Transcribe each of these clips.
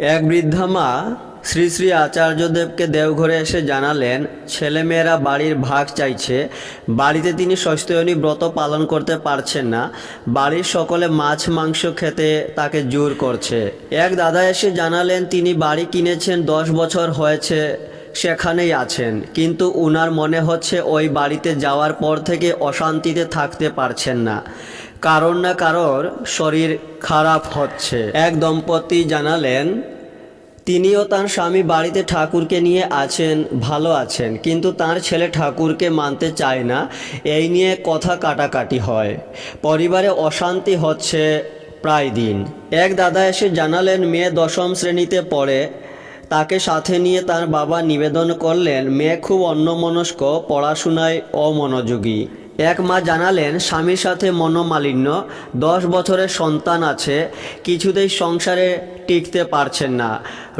এক বৃদ্ধা মা শ্রী শ্রী আচার্যদেবকে দেওঘরে এসে জানালেন, ছেলেমেয়েরা বাড়ির ভাগ চাইছে। বাড়িতে তিনি ষষ্ঠয়নী ব্রত পালন করতে পারছেন না। বাড়ির সকলে মাছ, মাংস খেতে তাকে জোর করছে। এক দাদা এসে জানালেন, তিনি বাড়ি কিনেছেন, দশ বছর হয়েছে সেখানেই আছেন। কিন্তু উনার মনে হচ্ছে ওই বাড়িতে যাওয়ার পর থেকে অশান্তিতে থাকতে পারছেন না। কারণ না কারোর শরীর খারাপ হচ্ছে। এক দম্পতি জানালেন, তিনিও তার স্বামী বাড়িতে ঠাকুরকে নিয়ে আছেন, ভালো আছেন, কিন্তু তার ছেলে ঠাকুরকে মানতে চায় না। এই নিয়ে কথা কাটাকাটি হয়। পরিবারে অশান্তি হচ্ছে প্রায় দিন। এক দাদা এসে জানালেন, মেয়ে দশম শ্রেণীতে পড়ে। তাকে সাথে নিয়ে তার বাবা নিবেদন করলেন, মেয়ে খুব অন্যমনস্ক, পড়াশোনায় অমনোযোগী। এক মা জানালেন, স্বামীর সাথে মনোমালিন্য, দশ বছরের সন্তান আছে, কিছুতেই সংসারে টিকতে পারছেন না।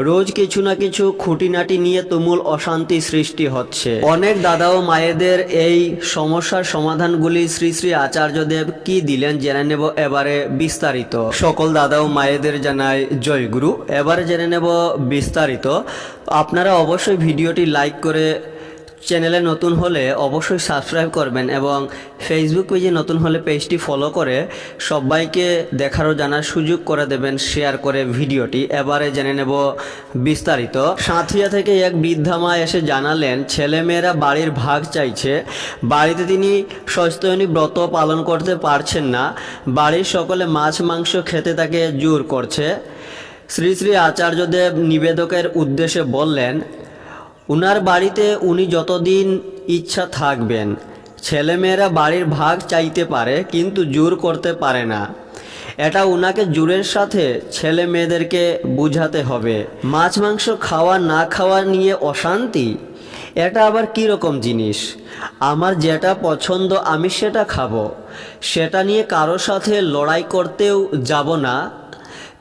রোজ কিছু না কিছু খুঁটিনাটি নিয়ে তুমুল অশান্তি সৃষ্টি হচ্ছে। অনেক দাদা ও মায়েদের এই সমস্যার সমাধানগুলি শ্রী শ্রী আচার্যদেব কি দিলেন জেনে নেব এবারে বিস্তারিত। সকল দাদা ও মায়েদের জানাই জয়গুরু এবারে জেনে নেব বিস্তারিত। আপনারা অবশ্যই ভিডিওটি লাইক করে চ্যানেলে নতুন হলে অবশ্যই সাবস্ক্রাইব করবেন এবং ফেসবুক পেজে নতুন হলে পেজটি ফলো করে সবাইকে দেখার ও জানার সুযোগ করে দেবেন শেয়ার করে ভিডিওটি। এবারে জেনে নেব বিস্তারিত। সাঁথিয়া থেকে এক বৃদ্ধা মা এসে জানালেন ছেলেমেয়েরা বাড়ির ভাগ চাইছে। বাড়িতে তিনি সস্তয়নী ব্রত পালন করতে পারছেন না। বাড়ির সকলে মাছ, মাংস খেতে তাকে জোর করছে। শ্রী শ্রী আচার্যদেব নিবেদকের উদ্দেশ্যে বললেন উনার বাড়িতে উনি যতদিন ইচ্ছা থাকবেন, ছেলেমেয়েরা বাড়ির ভাগ চাইতে পারে, কিন্তু জোর করতে পারে না। এটা উনাকে জোরের সাথে ছেলে মেয়েদেরকে বুঝাতে হবে। মাছ, মাংস খাওয়া, না খাওয়া নিয়ে অশান্তি? এটা আবার কী রকম জিনিস? আমার যেটা পছন্দ আমি সেটা খাব। সেটা নিয়ে কারও সাথে লড়াই করতেও যাব না।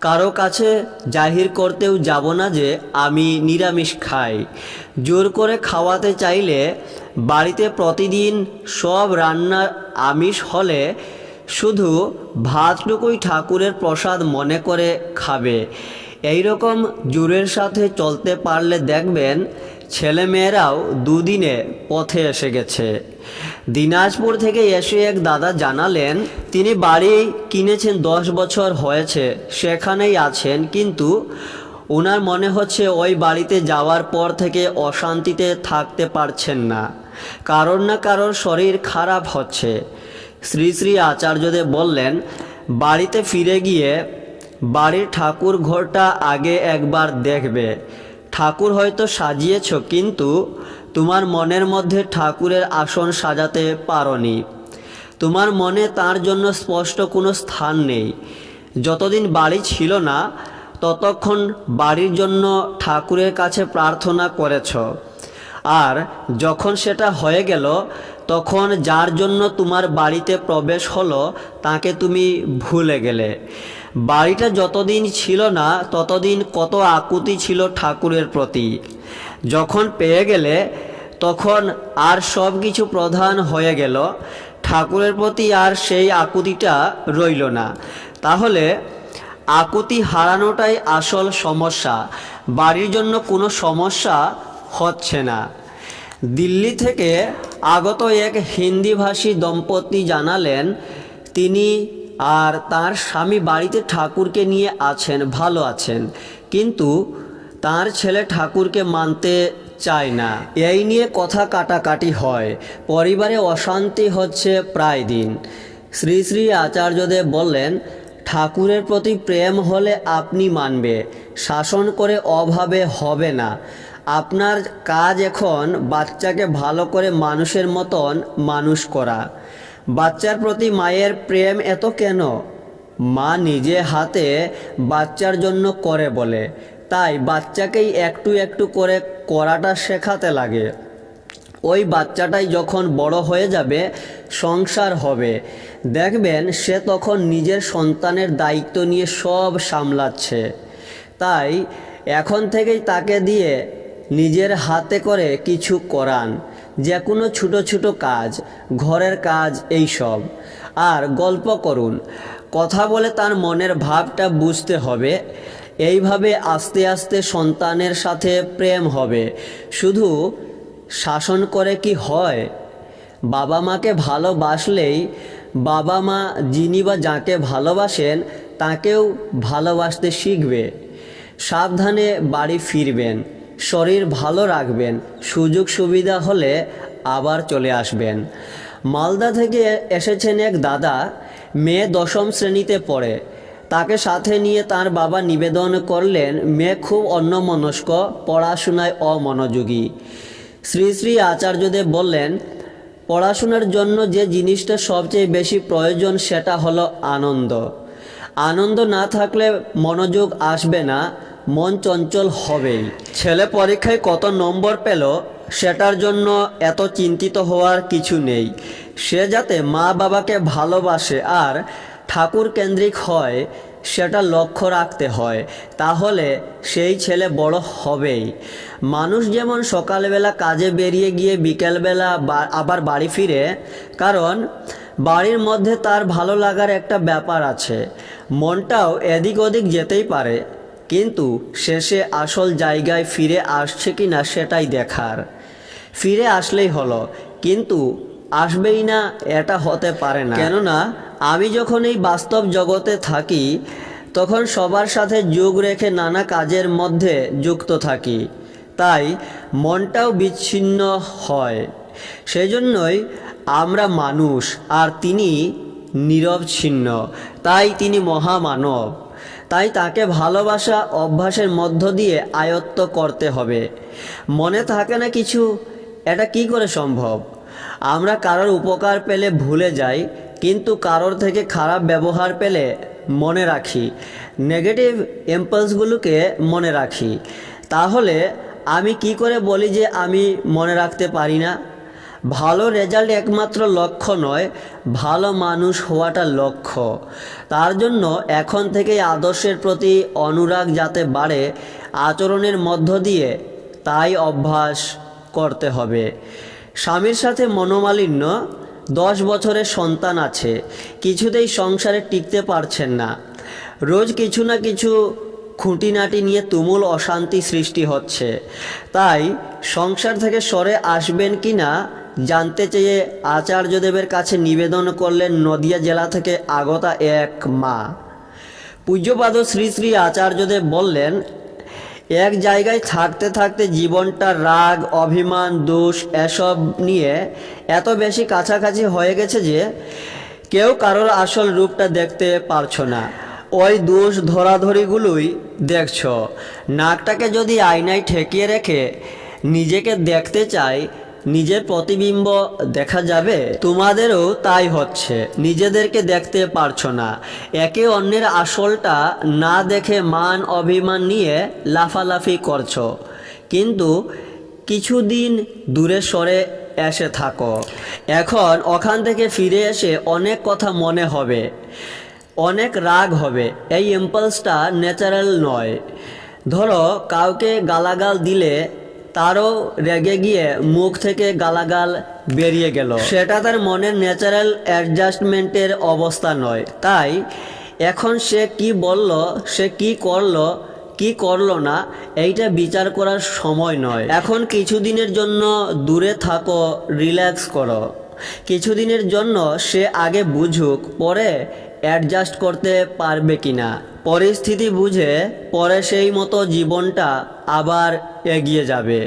কারও কাছে জাহির করতেও যাব না যে আমি নিরামিষ খাই। জোর করে খাওয়াতে চাইলে বাড়িতে প্রতিদিন সব রান্না আমিষ হলে শুধু ভাতটুকুই ঠাকুরের প্রসাদ মনে করে খাবে। এই রকম জোরের সাথে চলতে পারলে দেখবেন ছেলেমেয়েরাও দুদিনে পথে এসে গেছে। দিনাজপুর থেকে এসে এক দাদা জানালেন, তিনি বাড়ি কিনেছেন দশ বছর হয়েছে, সেখানেই আছেন, কিন্তু ওনার মনে হচ্ছে ওই বাড়িতে যাওয়ার পর থেকে অশান্তিতে থাকতে পারছেন না। কারোর না কারোর শরীর খারাপ হচ্ছে। শ্রী শ্রী আচার্যদেব বললেন, বাড়িতে ফিরে গিয়ে বাড়ির ঠাকুর ঘরটা আগে একবার দেখবে। ঠাকুর হয়তো সাজিয়েছ, কিন্তু তোমার মনের মধ্যে ঠাকুরের আসন সাজাতে পারোনি। তোমার মনে তার জন্য স্পষ্ট কোনো স্থান নেই। যতদিন বাড়ি ছিল না, ততক্ষণ বাড়ির জন্য ঠাকুরের কাছে প্রার্থনা করেছ। আর যখন সেটা হয়ে গেল, তখন যার জন্য তোমার বাড়িতে প্রবেশ হলো, তাকে তুমি ভুলে গেলে। বাড়িটা যতদিন ছিল না, ততদিন কত আকুতি ছিল ঠাকুরের প্রতি। যখন পেয়ে গেলে, তখন আর সব কিছু প্রধান হয়ে গেল। ঠাকুরের প্রতি আর সেই আকুতিটা রইল না। তাহলে আকুতি হারানোটাই আসল সমস্যা। বাড়ির জন্য কোনো সমস্যা হচ্ছে না। দিল্লি থেকে আগত এক হিন্দিভাষী দম্পতি জানালেন, তিনি আর তার স্বামী বাড়িতে ঠাকুরকে নিয়ে আছেন, ভালো আছেন। কিন্তু তার ছেলে ঠাকুরকে মানতে চায় না। এই নিয়ে কথা কাটাকাটি হয়। পরিবারে অশান্তি হচ্ছে প্রায় দিন। শ্রী শ্রী আচার্যদেব বললেন, ঠাকুরের প্রতি প্রেম হলে আপনি মানবে, শাসন করে অভাবে হবে না। আপনার কাজ এখন বাচ্চাকে ভালো করে মানুষের মতন মানুষ করা। বাচ্চার প্রতি মায়ের প্রেম এত কেন? মা নিজে হাতে বাচ্চার জন্য করে বলে। তাই বাচ্চাকেই একটু একটু করে করাটা শেখাতে লাগে। ওই বাচ্চাটাই যখন বড় হয়ে যাবে, সংসার হবে। দেখবেন সে তখন নিজের সন্তানের দায়িত্ব নিয়ে সব সামলাচ্ছে। তাই এখন থেকেই তাকে দিয়ে নিজের হাতে করে কিছু করান। যে কোনো ছোটো ছোটো কাজ, ঘরের কাজ, এই সব। আর গল্প করুন। কথা বলে তার মনের ভাবটা বুঝতে হবে। এইভাবে আস্তে আস্তে সন্তানের সাথে প্রেম হবে। শুধু শাসন করে কি হয়? বাবা মাকে ভালোবাসলেই বাবা মা যিনি বা যাকে ভালোবাসেন, তাকেও ভালোবাসতে শিখবে। সাবধানে বাড়ি ফিরবেন। শরীর ভালো রাখবেন, সুযোগ সুবিধা হলে আবার চলে আসবেন। মালদা থেকে এসেছেন এক দাদা, মেয়ে দশম শ্রেণীতে পড়ে। তাকে সাথে নিয়ে তার বাবা নিবেদন করলেন, মেয়ে খুব অন্যমনস্ক, পড়াশোনায় অমনোযোগী। শ্রী শ্রী আচার্যদেব বললেন, পড়াশোনার জন্য যে জিনিসটা সবচেয়ে বেশি প্রয়োজন, সেটা হলো আনন্দ। আনন্দ না থাকলে মনোযোগ আসবে না মন চঞ্চল হবেই ছেলে পরীক্ষায় কত নম্বর পেল, সেটার জন্য এত চিন্তিত হওয়ার কিছু নেই। সে যাতে মা বাবাকে ভালোবাসে আর ঠাকুর কেন্দ্রিক হয়, সেটা লক্ষ্য রাখতে হয়। তাহলে সেই ছেলে বড় হবেই। মানুষ যেমন সকালবেলা কাজে বেরিয়ে গিয়ে বিকেলবেলা আবার বাড়ি ফিরে, কারণ বাড়ির মধ্যে তার ভালো লাগার একটা ব্যাপার আছে। মনটাও এদিক ওদিক যেতেই পারে। কিন্তু শেষে আসল জায়গায় ফিরে আসছে কি না সেটাই দেখার। ফিরে আসলেই হলো, কিন্তু আসবেই না, এটা হতে পারে না। কেননা, আমি যখন এই বাস্তব জগতে থাকি, তখন সবার সাথে যোগ রেখে নানা কাজের মধ্যে যুক্ত থাকি। তাই মনটাও বিচ্ছিন্ন হয়। সেজন্যই আমরা মানুষ, আর তিনি নীরব ছিন্ন তাই তিনি মহামানব। তাই তাকে ভালোবাসা অভ্যাসের মধ্য দিয়ে আয়ত্ত করতে হবে। মনে থাকে না কিছু? এটা কি করে সম্ভব? আমরা কারোর উপকার পেলে ভুলে যাই, কিন্তু কারোর থেকে খারাপ ব্যবহার পেলে মনে রাখি। নেগেটিভ ইম্পালসগুলোকে মনে রাখি। তাহলে আমি কি করে বলি যে আমি মনে রাখতে পারি না? ভালো রেজাল্ট একমাত্র লক্ষ্য নয়, ভালো মানুষ হওয়াটা লক্ষ্য। তার জন্য এখন থেকেই আদর্শের প্রতি অনুরাগ যাতে বাড়ে, আচরণের মধ্য দিয়ে তাই অভ্যাস করতে হবে। স্বামীর সাথে মনোমালিন্য, দশ বছরের সন্তান আছে, কিছুতেই সংসারে টিকতে পারছেন না। রোজ কিছু না কিছু খুঁটিনাটি নিয়ে তুমুল অশান্তি সৃষ্টি হচ্ছে। তাই সংসার থেকে সরে আসবেন কি না জানতে চেয়ে আচার্যদেবের কাছে নিবেদন করলেন নদিয়া জেলা থেকে আগতা এক মা। পূজ্যপাদ শ্রী শ্রী আচার্যদেব বললেন, এক জায়গায় থাকতে থাকতে জীবনটা রাগ, অভিমান, দোষ এসব নিয়ে এত বেশি কাছাকাছি হয়ে গেছে যে কেউ কারোর আসল রূপটা দেখতে পারছ না। ওই দোষ ধরাধরিগুলোই দেখছ। নাকটাকে যদি আয়নায় ঠেকিয়ে রেখে নিজেকে দেখতে চাই নিজের প্রতিবিম্ব দেখা যাবে, তোমাদেরও তাই হচ্ছে। নিজেদেরকে দেখতে পারছ না। একে অন্যের আসলটা না দেখে মান অভিমান নিয়ে লাফালাফি করছ। কিন্তু কিছুদিন দূরে সরে এসে থাকো। এখন ওখান থেকে ফিরে এসে অনেক কথা মনে হবে। অনেক রাগ হবে। এই ইম্পালসটা ন্যাচারাল নয়। ধরো কাউকে গালাগাল দিলে তারও রেগে গিয়ে মুখ থেকে গালাগাল বেরিয়ে গেল। সেটা তার মনের ন্যাচারাল অ্যাডজাস্টমেন্টের অবস্থা নয়। তাই এখন সে কি বলল, সে কি করল কি করল না, এইটা বিচার করার সময় নয়। এখন কিছুদিনের জন্য দূরে থাকো রিল্যাক্স করো। কিছুদিনের জন্য সে আগে বুঝুক, পরে অ্যাডজাস্ট করতে পারবে কিনা। পরিস্থিতি বুঝে পরে সেই মতো জীবনটা আবার এগিয়ে যাবে।